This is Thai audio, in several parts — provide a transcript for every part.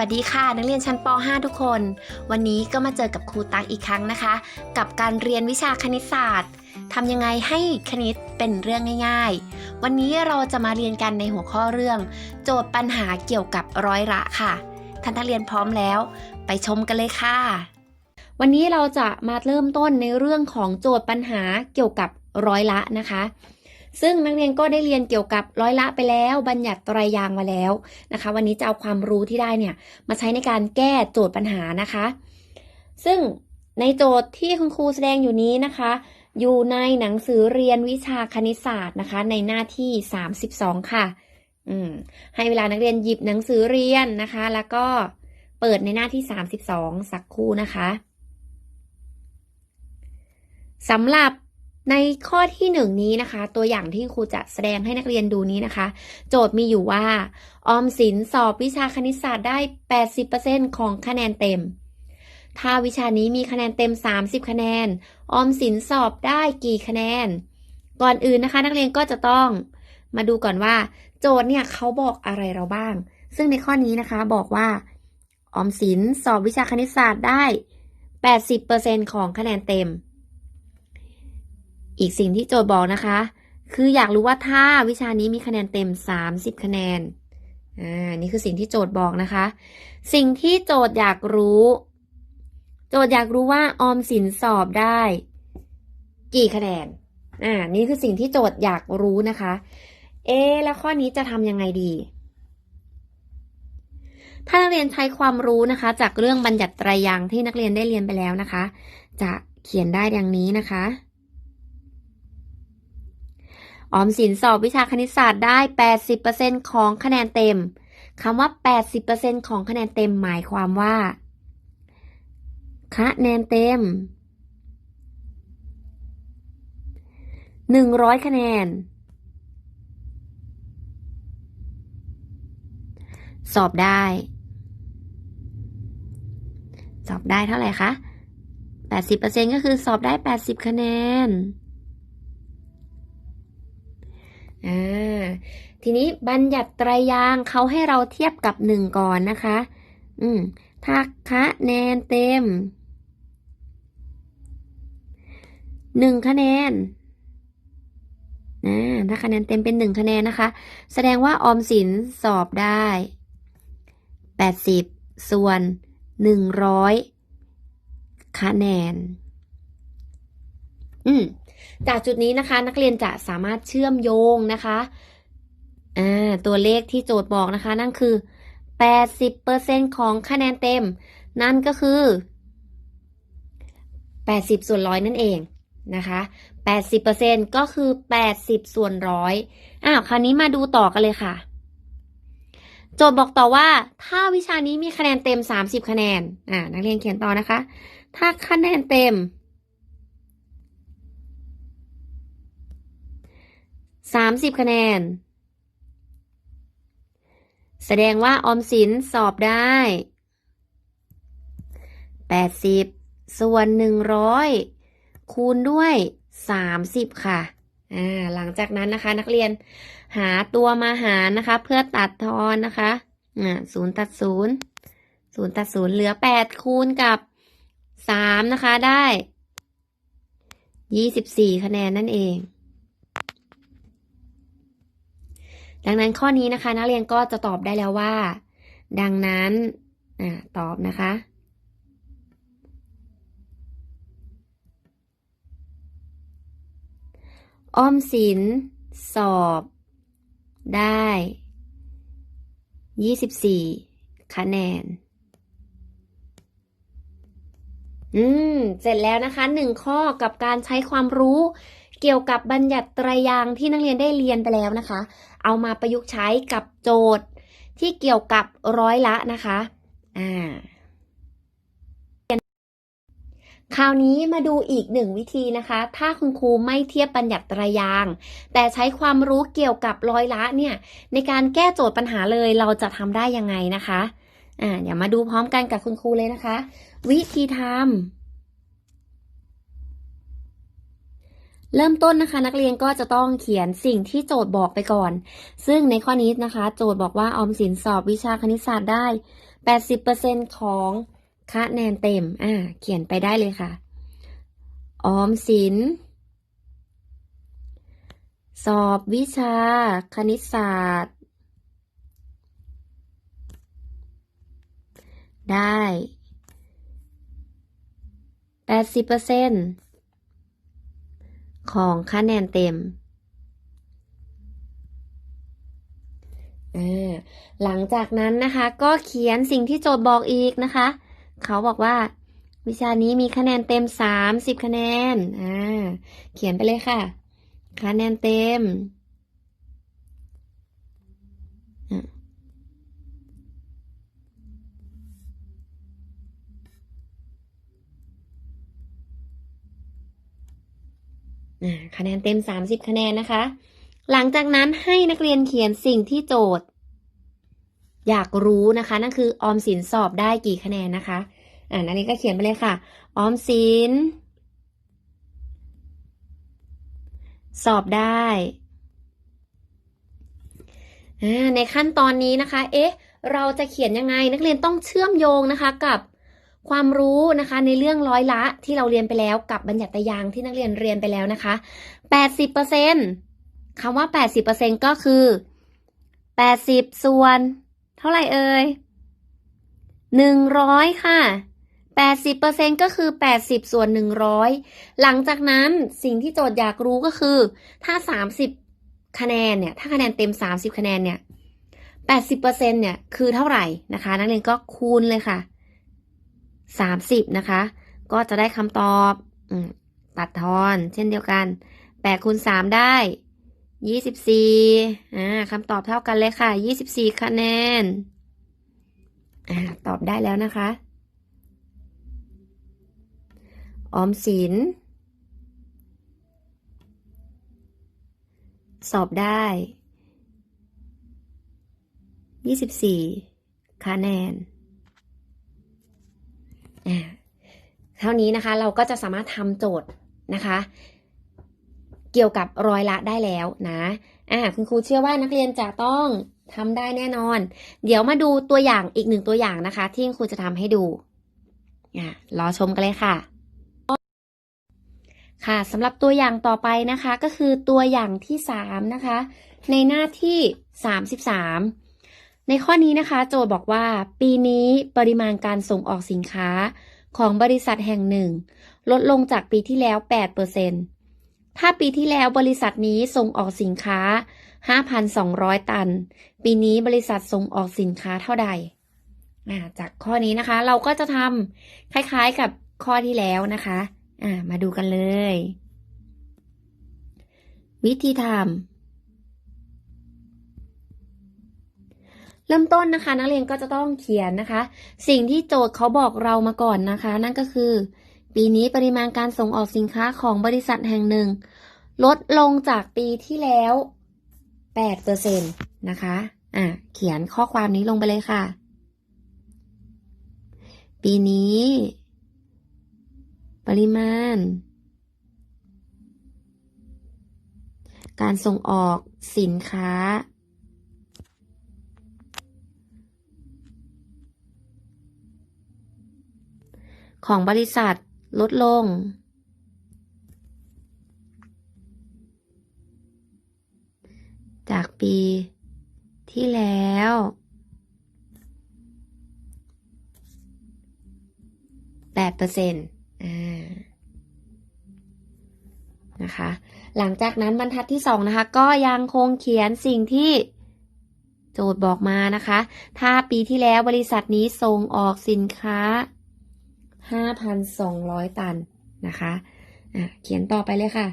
วัสดีค่ะ นักเรียนชั้นป .5 ทุกคน วันนี้ก็มาเจอกับครูตั๊กอีกครั้งนะคะ กับการเรียนวิชาคณิตศาสตร์ทำยังไงให้คณิตเป็นเรื่องง่าย ๆ วันนี้เราจะมาเรียนกันในหัวข้อเรื่อง โจทย์ปัญหาเกี่ยวกับร้อยละค่ะท่านนักเรียนพร้อมแล้ว ไปชมกันเลยค่ะ วันนี้เราจะมาเริ่มต้นในเรื่องของโจทย์ปัญหาเกี่ยวกับร้อยละนะคะ ซึ่งนักเรียนก็ได้เรียนเกี่ยวกับร้อยละไปแล้ว บัญญัติตรายางมาแล้วนะคะ วันนี้จะเอาความรู้ที่ได้เนี่ยมาใช้ในการแก้โจทย์ปัญหานะคะ ซึ่งในโจทย์ที่คุณครูแสดงอยู่นี้นะคะ อยู่ในหนังสือเรียนวิชาคณิตศาสตร์นะคะ ในหน้าที่ 32 ค่ะ อืมให้เวลานักเรียนหยิบหนังสือเรียนนะคะ แล้วก็เปิดในหน้าที่ 32 สักครู่นะคะสำหรับ ในข้อที่หนึ่งนี้นะคะ ตัวอย่างที่ครูจะแสดงให้นักเรียนดูนี้นะคะ โจทย์มีอยู่ว่า ออมสินสอบวิชาคณิตศาสตร์ได้ 80%ของคะแนนเต็ม ถ้าวิชานี้มีคะแนนเต็ม 30 คะแนน ออมสินสอบได้กี่คะแนน ก่อนอื่นนะคะ นักเรียนก็จะต้องมาดูก่อนว่า โจทย์เนี่ยเขาบอกอะไรเราบ้าง ซึ่งในข้อนี้นะคะบอกว่า ออมสินสอบวิชาคณิตศาสตร์ได้ 80%ของคะแนนเต็ม อีกสิ่งที่โจทย์บอกนะคะ คืออยากรู้ว่าถ้าวิชานี้มีคะแนนเต็ม 30 คะแนน อ่า นี่คือสิ่งที่โจทย์บอกนะคะ สิ่งที่โจทย์อยากรู้ โจทย์อยากรู้ว่าออมสินสอบได้ กี่คะแนน อ่า นี่คือสิ่งที่โจทย์อยากรู้นะคะ เอ๊แล้วข้อนี้จะทำยังไงดี ถ้านักเรียนใช้ความรู้นะคะ จากเรื่องบัญญัติไตรยางที่นักเรียนได้เรียนไปแล้วนะคะ จะเขียนได้ดังนี้นะคะ ออมสินสอบวิชาคณิตศาสตร์ได้ 80%ของคะแนนเต็มคำว่า 80%ของคะแนนเต็มหมายความว่า คะแนนเต็ม 100 คะแนน สอบได้ สอบได้เท่าไหร่คะ 80%ก็คือสอบได้ 80 คะแนน อ่าทีนี้บัญญัติไตรยางเขาให้เราเทียบกับหนึ่งก่อนนะคะ อืมถ้าคะแนนเต็มหนึ่งคะแนนถ้าคะแนนเต็มเป็นหนึ่งคะแนนนะคะ แสดงว่าออมสินสอบได้แปดสิบส่วนหนึ่งร้อยคะแนน อืม จากจุดนี้นะคะ นักเรียนจะสามารถเชื่อมโยงนะคะอ่าตัวเลขที่โจทย์บอกนะคะ นั่นคือ 80%ของคะแนนเต็ม นั่นก็คือ 80 ส่วนร้อยนั่นเองนะคะ80%ก็คือ 80 ส่วนร้อยอ้าวคราวนี้มาดูต่อกันเลยค่ะ โจทย์บอกต่อว่า ถ้าวิชานี้มีคะแนนเต็ม 30 คะแนนอ่านักเรียนเขียนต่อนะคะ ถ้าคะแนนเต็ม สามสิบคะแนน แสดงว่าออมสินสอบได้แปดสิบส่วนหนึ่งร้อยคูณด้วยสามสิบค่ะอ่าหลังจากนั้นนะคะ นักเรียนหาตัวมาหารนะคะ เพื่อตัดทอนนะคะอ่าศูนย์ตัดศูนย์ศูนย์ตัดศูนย์เหลือแปดคูณกับสามนะคะได้ยี่สิบสี่คะแนนนั่นเอง ดังนั้นข้อนี้นะคะ นักเรียนก็จะตอบได้แล้วว่า ดังนั้นอ่าตอบนะคะออมสินสอบได้ 24 คะแนน อืม เสร็จแล้วนะคะหนึ่งข้อกับการใช้ความรู้ เกี่ยวกับบัญญัติไตรยางที่นักเรียนได้เรียนไปแล้วนะคะ เอามาประยุกต์ใช้กับโจทย์ที่เกี่ยวกับร้อยละนะคะ อ่า คราวนี้มาดูอีกหนึ่งวิธีนะคะ ถ้าคุณครูไม่เทียบบัญญัติไตรยาง แต่ใช้ความรู้เกี่ยวกับร้อยละเนี่ย ในการแก้โจทย์ปัญหาเลยเราจะทำได้ยังไงนะคะ อ่า เดี๋ยวมาดูพร้อมกันกับคุณครูเลยนะคะ วิธีทำ เริ่มต้นนะคะ นักเรียนก็จะต้องเขียนสิ่งที่โจทย์บอกไปก่อน ซึ่งในข้อนี้นะคะ โจทย์บอกว่าออมสินสอบวิชาคณิตศาสตร์ได้ 80%ของคะแนนเต็ม อ่า เขียนไปได้เลยค่ะ ออมสิน สอบวิชาคณิตศาสตร์ ได้ 80% ของคะแนนเต็มอ่าหลังจากนั้นนะคะ ก็เขียนสิ่งที่โจทย์บอกอีกนะคะ เขาบอกว่า วิชานี้มีคะแนนเต็มสามสิบคะแนนอ่าเขียนไปเลยค่ะ คะแนนเต็มอะอ่า คะแนนเต็ม 30 คะแนนนะคะ หลังจากนั้นให้นักเรียนเขียนสิ่งที่โจทย์ อยากรู้นะคะ นั่นคือออมสินสอบได้กี่คะแนนนะคะ อ่านักเรียนก็เขียนไปเลยค่ะ ออมสิน สอบได้ในขั้นตอนนี้นะคะ เอ๊ะ เราจะเขียนยังไง นักเรียนต้องเชื่อมโยงนะคะกับ ความรู้นะคะในเรื่องร้อยละที่เราเรียนไปแล้วกับบัญญัติยางที่นักเรียนเรียนไปแล้วนะคะ80%คำว่า 80%ก็คือ 80 ส่วน เท่าไหร่เอ่ย100 ค่ะ 80%ก็คือ 80 ส่วน 100 หลังจากนั้นสิ่งที่โจทย์อยากรู้ก็คือ ถ้า 30 คะแนนเนี่ย ถ้าคะแนนเต็ม 30 คะแนนเนี่ย 80%เนี่ย คือเท่าไหร่นะคะ นักเรียนก็คูณเลยค่ะ 30นะคะ ก็จะได้คำตอบตัดทอนเช่นเดียวกัน8คูณ3ได้24อ่าคำตอบเท่ากันเลยค่ะ24คะแนนอ่าตอบได้แล้วนะคะ ออมสิน สอบได้24คะแนน เท่านี้นะคะเราก็จะสามารถทำโจทย์นะคะ เกี่ยวกับร้อยละได้แล้วนะอ่าคุณครูเชื่อว่านักเรียนจะต้องทำได้แน่นอน เดี๋ยวมาดูตัวอย่างอีกหนึ่งตัวอย่างนะคะ ที่คุณครูจะทำให้ดูอ่ารอชมกันเลยค่ะค่ะสำหรับตัวอย่างต่อไปนะคะก็คือตัวอย่างที่ 3 นะคะ ในหน้าที่ 33 ในข้อนี้นะคะ โจทย์บอกว่า ปีนี้ปริมาณการส่งออกสินค้าของบริษัทแห่งหนึ่ง ลดลงจากปีที่แล้ว 8%ถ้าปีที่แล้วบริษัทนี้ส่งออกสินค้า 5,200 ตัน ปีนี้บริษัทส่งออกสินค้าเท่าใด จากข้อนี้นะคะ เราก็จะทำคล้ายๆกับข้อที่แล้วนะคะ มาดูกันเลย วิธีทำ เริ่มต้นนะคะ นักเรียนก็จะต้องเขียนนะคะ สิ่งที่โจทย์เขาบอกเรามาก่อนนะคะ นั่นก็คือ ปีนี้ปริมาณการส่งออกสินค้าของบริษัทแห่งหนึ่ง ลดลงจากปีที่แล้ว8%นะคะอะเขียนข้อความนี้ลงไปเลยค่ะ ปีนี้ ปริมาณ การส่งออกสินค้า ของบริษัทลดลง จากปีที่แล้วแปดเปอร์เซ็นต์อ่า นะคะ หลังจากนั้นบรรทัดที่สองนะคะ ก็ยังคงเขียนสิ่งที่โจทย์บอกมานะคะ ถ้าปีที่แล้วบริษัทนี้ส่งออกสินค้า 5,200 ตันนะคะะเขียนต่อไปเลยค่ะ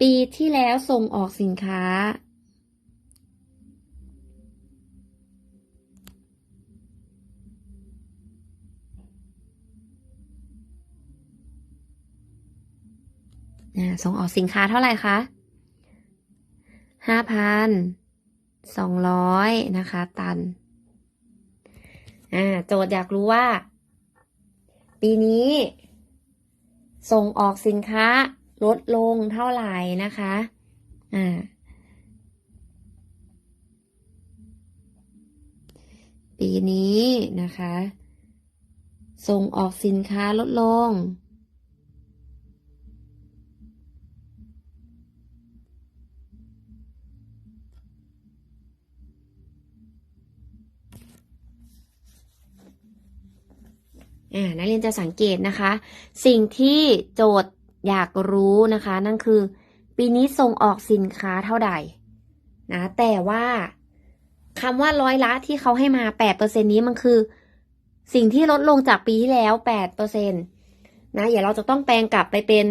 ปีที่แล้วส่งออกสินค้าอ่าส่งออกสินค้าเท่าไหร่คะห้าพันสองร้อยนะคะ ตัน อ่า โจทย์อยากรู้ว่า ปีนี้ ส่งออกสินค้าลดลงเท่าไหร่นะคะ อ่าปปีนี้นะคะ ส่งออกสินค้าลดลง นักเรียนจะสังเกตนะคะ สิ่งที่โจทย์อยากรู้นะคะ นั่นคือ ปีนี้ส่งออกสินค้าเท่าใดนะแต่ว่าคำว่าร้อยละที่เขาให้มา8%นี้มันคือ สิ่งที่ลดลงจากปีที่แล้ว8%นะเดี๋ยวเราจะต้องแปลงกลับไปเป็น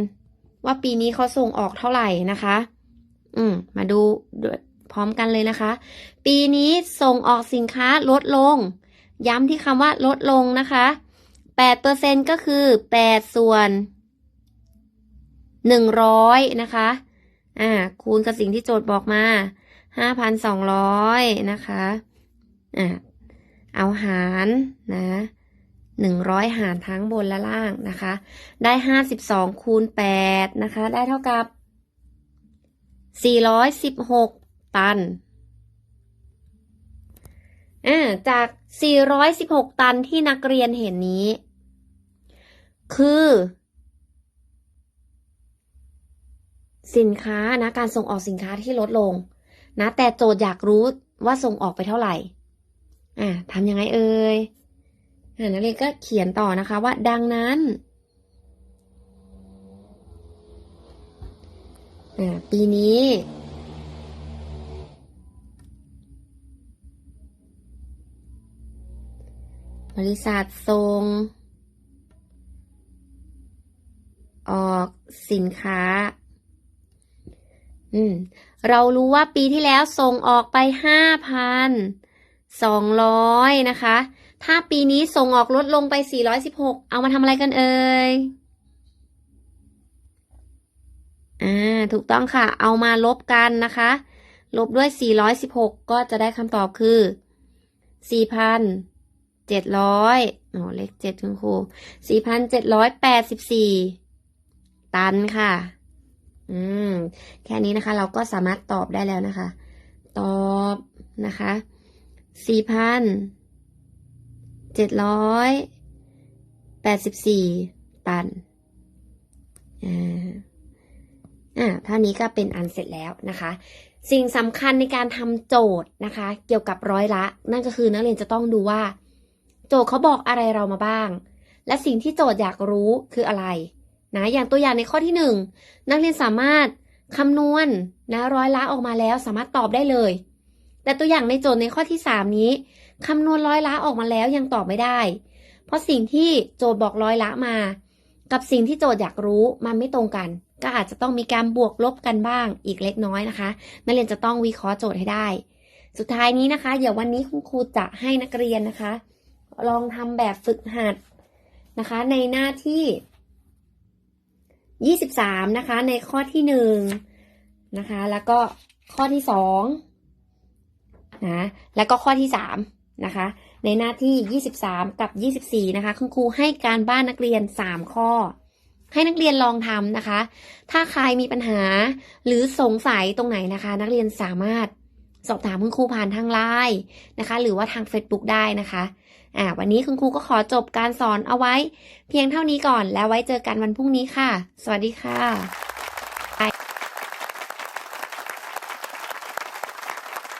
ว่าปีนี้เขาส่งออกเท่าไหร่นะคะ อืม มาดูพร้อมกันเลยนะคะ ปีนี้ส่งออกสินค้าลดลง ย้ำที่คำว่าลดลงนะคะ 8%ก็คือ 8 ส่วน 100 นะคะ อ่า คูณกับสิ่งที่โจทย์บอกมาห้าพันสองร้อยนะคะ อ่า เอาหารนะหนึ่งร้อยหารทั้งบนและล่างนะคะ ได้ห้าสิบสองคูณแปดนะคะ ได้เท่ากับสี่ร้อยสิบหกตัน จากสี่ร้อยสิบหกตันที่นักเรียนเห็นนี้ คือ สินค้านะการส่งออกสินค้าที่ลดลง นะ แต่โจทย์อยากรู้ว่าส่งออกไปเท่าไหร่ อ่าทำยังไงเอ่ยอ่านักเรียนก็เขียนต่อนะคะว่าดังนั้นอ่าปีนี้ บริษัทส่ง ออกสินค้า อืม เรารู้ว่าปีที่แล้วส่งออกไปห้าพันสองร้อยนะคะ ถ้าปีนี้ส่งออกลดลงไปสี่ร้อยสิบหกเอามาทำอะไรกันเอ่ยอ่า ถูกต้องค่ะ เอามาลบกันนะคะ ลบด้วยสี่ร้อยสิบหกก็จะได้คำตอบคือสี่พัน เจ็ดร้อยอ๋อเลขเจ็ดคุณครูสี่พันเจ็ดร้อยแปดสิบสี่ตันค่ะ อืม แค่นี้นะคะ เราก็สามารถตอบได้แล้วนะคะ ตอบนะคะสี่พันเจ็ดร้อยแปดสิบสี่ตัน อ่า อ่าเท่านี้ก็เป็นอันเสร็จแล้วนะคะสิ่งสำคัญในการทำโจทย์นะคะ เกี่ยวกับร้อยละ นั่นก็คือนักเรียนจะต้องดูว่า โจทย์เขาบอกอะไรเรามาบ้าง และสิ่งที่โจทย์อยากรู้คืออะไรนะอย่างตัวอย่างในข้อที่หนึ่งนักเรียนสามารถคำนวณนะร้อยละออกมาแล้วสามารถตอบได้เลย แต่ตัวอย่างในโจทย์ในข้อที่สามนี้คำนวณร้อยละออกมาแล้วยังตอบไม่ได้ เพราะสิ่งที่โจทย์บอกร้อยละมา กับสิ่งที่โจทย์อยากรู้มันไม่ตรงกัน ก็อาจจะต้องมีการบวกลบกันบ้างอีกเล็กน้อยนะคะนักเรียนจะต้องวิเคราะห์โจทย์ให้ได้ สุดท้ายนี้นะคะ เดี๋ยววันนี้คุณครูจะให้นักเรียนนะคะ ลองทำแบบฝึกหัดนะคะ ในหน้าที่ 23 นะคะ ในข้อที่ 1 นะคะ แล้วก็ข้อที่ 2 นะ แล้วก็ข้อที่ 3 นะคะ ในหน้าที่ 23 กับ 24 นะคะ คุณครูให้การบ้านนักเรียน 3 ข้อ ให้นักเรียนลองทำนะคะ ถ้าใครมีปัญหาหรือสงสัยตรงไหนนะคะ นักเรียนสามารถสอบถามคุณครูผ่านทางไลน์นะคะ หรือว่าทาง Facebook ได้นะคะ อ่าวันนี้คุณครูก็ขอจบการสอนเอาไว้ เพียงเท่านี้ก่อนแล้วไว้เจอกันวันพรุ่งนี้ค่ะ สวัสดีค่ะ